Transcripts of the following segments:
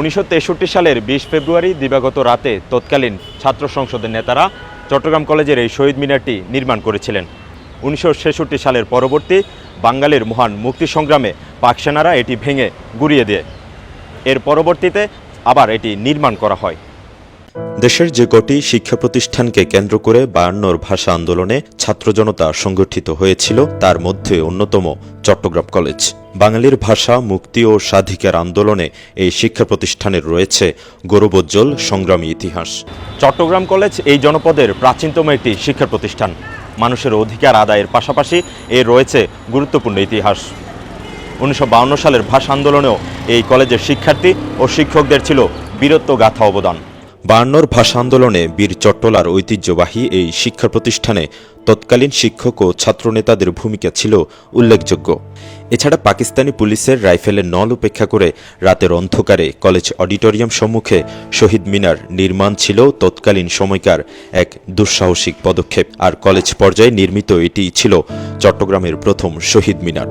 উনিশশো তেষট্টি সালের বিশ ফেব্রুয়ারি দিবাগত রাতে তৎকালীন ছাত্র সংসদের নেতারা চট্টগ্রাম কলেজের এই শহীদ মিনারটি নির্মাণ করেছিলেন। উনিশশো ছেষট্টি সালের পরবর্তী বাঙালির মহান মুক্তি সংগ্রামে পাকসেনারা এটি ভেঙে গুড়িয়ে দেয়। এর পরবর্তীতে আবার এটি নির্মাণ করা হয়। দেশের যে কটি শিক্ষা প্রতিষ্ঠানকে কেন্দ্র করে বায়ান্নর ভাষা আন্দোলনে ছাত্র জনতা সংগঠিত হয়েছিল, তার মধ্যে অন্যতম চট্টগ্রাম কলেজ। বাঙালির ভাষা, মুক্তি ও স্বাধিকার আন্দোলনে এই শিক্ষা প্রতিষ্ঠানের রয়েছে গৌরবোজ্জ্বল সংগ্রামী ইতিহাস। চট্টগ্রাম কলেজ এই জনপদের প্রাচীনতম একটি শিক্ষা প্রতিষ্ঠান মানুষের অধিকার আদায়ের পাশাপাশি এর রয়েছে গুরুত্বপূর্ণ ইতিহাস। উনিশশো বায়ান্ন সালের ভাষা আন্দোলনেও এই কলেজের শিক্ষার্থী ও শিক্ষকদের ছিল বীরত্ব গাথা অবদান। বায়ান্নর ভাষা আন্দোলনে বীর চট্টলার ঐতিহ্যবাহী এই শিক্ষা প্রতিষ্ঠানে তৎকালীন শিক্ষক ও ছাত্রনেতাদের ভূমিকা ছিল উল্লেখযোগ্য। এছাড়া পাকিস্তানি পুলিশের রাইফেলের নল উপেক্ষা করে রাতের অন্ধকারে কলেজ অডিটোরিয়াম সম্মুখে শহীদ মিনার নির্মাণ ছিল তৎকালীন সময়কার এক দুঃসাহসিক পদক্ষেপ। আর কলেজ পর্যায়ে নির্মিত এটি ছিল চট্টগ্রামের প্রথম শহীদ মিনার।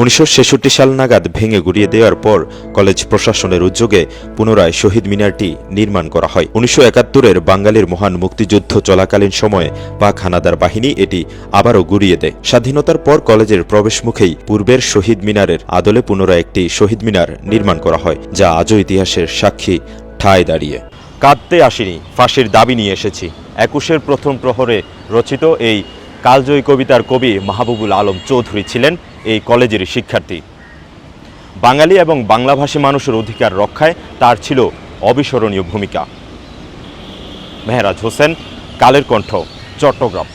উনিশশো ছেষট্টি সাল নাগাদ ভেঙে গুড়িয়ে দেওয়ার পর কলেজ প্রশাসনের উদ্যোগে পুনরায় শহীদ মিনারটি নির্মাণ করা হয়। উনিশশো একাত্তরের বাঙালির মহান মুক্তিযুদ্ধ চলাকালীন সময়ে পাক হানাদার বাহিনী এটি আবারও গুড়িয়ে দেয়। স্বাধীনতার পর কলেজের প্রবেশমুখেই পূর্বের শহীদ মিনারের আদলে পুনরায় একটি শহীদ মিনার নির্মাণ করা হয়, যা আজও ইতিহাসের সাক্ষী ঠায় দাঁড়িয়ে। কাঁদতে আসিনি, ফাঁসির দাবি নিয়ে এসেছি। একুশের প্রথম প্রহরে রচিত এই কালজয়ী কবিতার কবি মাহবুবুল আলম চৌধুরী ছিলেন। এই কলেজের শিক্ষার্থী। বাঙালি এবং বাংলাভাষী মানুষের অধিকার রক্ষায় তার ছিল অবিস্মরণীয় ভূমিকা। মেহরাজ হোসেন, কালের কণ্ঠ, চট্টগ্রাম।